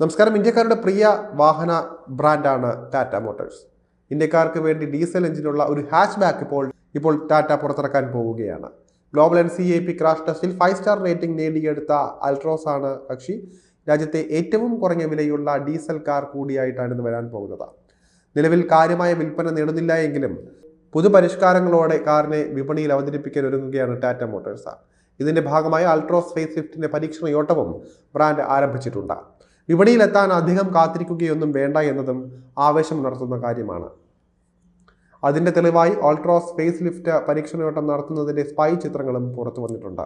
നമസ്കാരം. ഇന്ത്യക്കാരുടെ പ്രിയ വാഹന ബ്രാൻഡാണ് ടാറ്റ മോട്ടോഴ്സ്. ഇന്ത്യക്കാർക്ക് വേണ്ടി ഡീസൽ എഞ്ചിനുള്ള ഒരു ഹാച്ച് ബാക്ക് ഇപ്പോൾ ഇപ്പോൾ ടാറ്റ പുറത്തിറക്കാൻ പോവുകയാണ്. Global N C A P crash ടെസ്റ്റിൽ ഫൈവ് സ്റ്റാർ റേറ്റിംഗ് നേടിയെടുത്ത അൾട്രോസ് ആണ് കക്ഷി രാജ്യത്തെ ഏറ്റവും കുറഞ്ഞ വിലയുള്ള ഡീസൽ കാർ കൂടിയായിട്ടാണ് ഇത് വരാൻ പോകുന്നത്. നിലവിൽ കാര്യമായ വിൽപ്പന നേടുന്നില്ല എങ്കിലും പുതുപരിഷ്കാരങ്ങളോടെ കാറിനെ വിപണിയിൽ അവതരിപ്പിക്കാൻ ഒരുങ്ങുകയാണ് ടാറ്റ മോട്ടോഴ്സ്. ഇതിന്റെ ഭാഗമായി അൾട്രോസ് ഫേസ് ലിഫ്റ്റിന്റെ പരീക്ഷണയോട്ടവും ബ്രാൻഡ് ആരംഭിച്ചിട്ടുണ്ട്. വിപണിയിലെത്താൻ അധികം കാത്തിരിക്കുകയൊന്നും വേണ്ട എന്നതും ആവേശമുണർത്തുന്ന കാര്യമാണ്. അതിന്റെ തെളിവായി ഓൾട്രോസ് സ്പേസ് ലിഫ്റ്റ് പരീക്ഷണയോട്ടം നടത്തുന്നതിന്റെ സ്പൈ ചിത്രങ്ങളും പുറത്തു വന്നിട്ടുണ്ട്.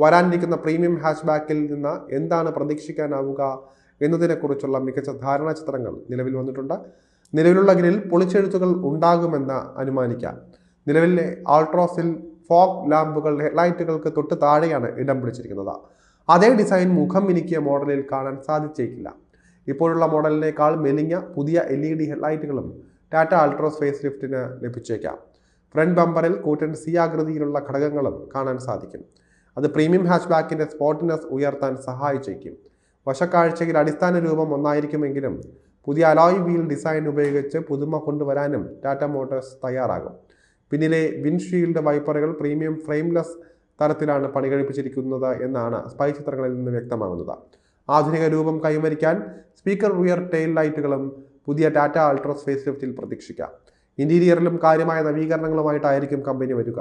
വരാനിരിക്കുന്ന പ്രീമിയം ഹാച്ച് ബാക്കിൽ നിന്ന് എന്താണ് പ്രതീക്ഷിക്കാനാവുക എന്നതിനെക്കുറിച്ചുള്ള മികച്ച ധാരണാ ചിത്രങ്ങൾ നിലവിൽ വന്നിട്ടുണ്ട്. നിലവിലുള്ള ഗ്രിൽ പൊളിച്ചെഴുത്തുകൾ ഉണ്ടാകുമെന്ന് അനുമാനിക്കാം. നിലവിലെ ആൾട്രോസിൽ ഫോഗ് ലാമ്പുകൾ ഹെഡ്ലൈറ്റുകൾക്ക് തൊട്ട് താഴെയാണ് ഇടം പിടിച്ചിരിക്കുന്നത്. അതേ ഡിസൈൻ മുഖം മിനുക്കിയ മോഡലിൽ കാണാൻ സാധിച്ചേക്കില്ല. ഇപ്പോഴുള്ള മോഡലിനേക്കാൾ മെലിഞ്ഞ പുതിയ എൽ ഇ ഡി ഹെഡ്ലൈറ്റുകളും ടാറ്റ അൾട്രോസ് ഫേസ് ലിഫ്റ്റിന് ലഭിച്ചേക്കാം. ഫ്രണ്ട് ബമ്പറിൽ കൂറ്റൻ സി ആകൃതിയിലുള്ള ഘടകങ്ങളും കാണാൻ സാധിക്കും. അത് പ്രീമിയം ഹാച്ച് ബാക്കിന്റെ സ്പോട്ടിനെസ് ഉയർത്താൻ സഹായിച്ചേക്കും. വശക്കാഴ്ചയിൽ അടിസ്ഥാന രൂപം ഒന്നായിരിക്കുമെങ്കിലും പുതിയ അലോയ് വീൽ ഡിസൈൻ ഉപയോഗിച്ച് പുതുമ കൊണ്ടുവരാനും ടാറ്റ മോട്ടോഴ്സ് തയ്യാറാകും. പിന്നിലെ വിൻഷീൽഡ് വൈപ്പറുകൾ പ്രീമിയം ഫ്രെയിംലെസ് തരത്തിലാണ് പണി കഴിപ്പിച്ചിരിക്കുന്നത് എന്നാണ് സ്പൈ ചിത്രങ്ങളിൽ നിന്ന് വ്യക്തമാകുന്നത്. ആധുനിക രൂപം കൈവരിക്കാൻ സ്പീക്കർ റിയർ ടെയിൽ ലൈറ്റുകളും പുതിയ ടാറ്റ അൾട്രോസ് ഫേസ് ലിഫ്റ്റിൽ പ്രതീക്ഷിക്കാം. ഇന്റീരിയറിലും കാര്യമായ നവീകരണങ്ങളുമായിട്ടായിരിക്കും കമ്പനി വരിക.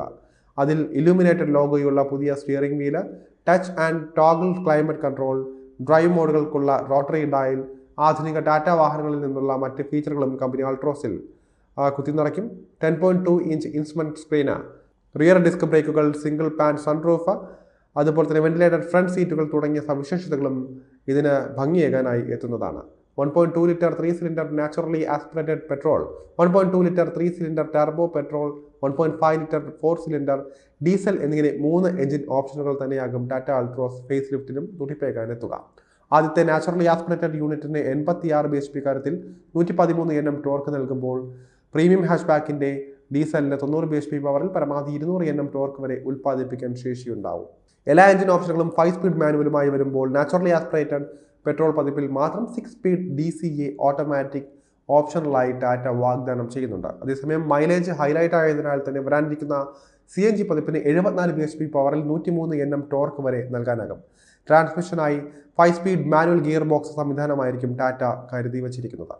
അതിൽ ഇലുമിനേറ്റഡ് ലോഗോയുള്ള പുതിയ steering wheel touch and toggle climate control drive മോഡുകൾക്കുള്ള rotary dial ആധുനിക ടാറ്റ വാഹനങ്ങളിൽ നിന്നുള്ള മറ്റ് ഫീച്ചറുകളും കമ്പനി അൾട്രോസിൽ കുത്തി കുത്തിനിറയ്ക്കും. Ten point two inch instrument screen rear disc ബ്രേക്കുകൾ single pane sunroof അതുപോലെ തന്നെ വെന്റിലേറ്റഡ് ഫ്രണ്ട് സീറ്റുകൾ തുടങ്ങിയ സവിശേഷതകളും ഇതിന് ഭംഗിയേകാനായി എത്തുന്നതാണ്. One point two litre three cylinder naturally aspirated petrol one point two litre three cylinder turbo petrol one point five litre four cylinder diesel എന്നിങ്ങനെ മൂന്ന് എഞ്ചിൻ ഓപ്ഷനുകൾ തന്നെയാകും ടാറ്റ അൾട്രോസ് ഫേസ് ലിഫ്റ്റിനും തുടിപ്പേക്കാൻ എത്തുക ആദ്യത്തെ നാച്ചുറലി ആസ്പിറേറ്റഡ് യൂണിറ്റിന് എൺപത്തി ആറ് ബി എച്ച് പി കാര്യത്തിൽ നൂറ്റി പതിമൂന്ന് എൻ എം ടോർക്ക് നൽകുമ്പോൾ പ്രീമിയം ഹാഷ് ബാക്കിന്റെ ഡീസലിന് തൊണ്ണൂറ് ബി എച്ച് പി പവറിൽ പരമാവധി ഇരുന്നൂറ് എൻ എം ടോർക്ക് വരെ ഉൽപ്പാദിപ്പിക്കാൻ ശേഷിയുണ്ടാവും. എല്ലാ എഞ്ചിൻ ഓപ്ഷനുകളും ഫൈവ് സ്പീഡ് മാനുവലുമായി വരുമ്പോൾ നാച്ചുറലി ആസ്പിറേറ്റഡ് പെട്രോൾ പതിപ്പിൽ മാത്രം six speed D C A automatic ഓപ്ഷണലായി Tata വാഗ്ദാനം ചെയ്യുന്നുണ്ട്. അതേസമയം മൈലേജ് ഹൈലൈറ്റ് ആയതിനാൽ തന്നെ വരാനിരിക്കുന്ന സി എൻ ജി പതിപ്പിന് എഴുപത്തിനാല് ബി എച്ച് പി പവറിൽ നൂറ്റി മൂന്ന് എൻ എം ടോർക്ക് വരെ നൽകാനാകും. ട്രാൻസ്മിഷനായി five speed manual gear box സംവിധാനമായിരിക്കും Tata കരുതി വച്ചിരിക്കുന്നത്.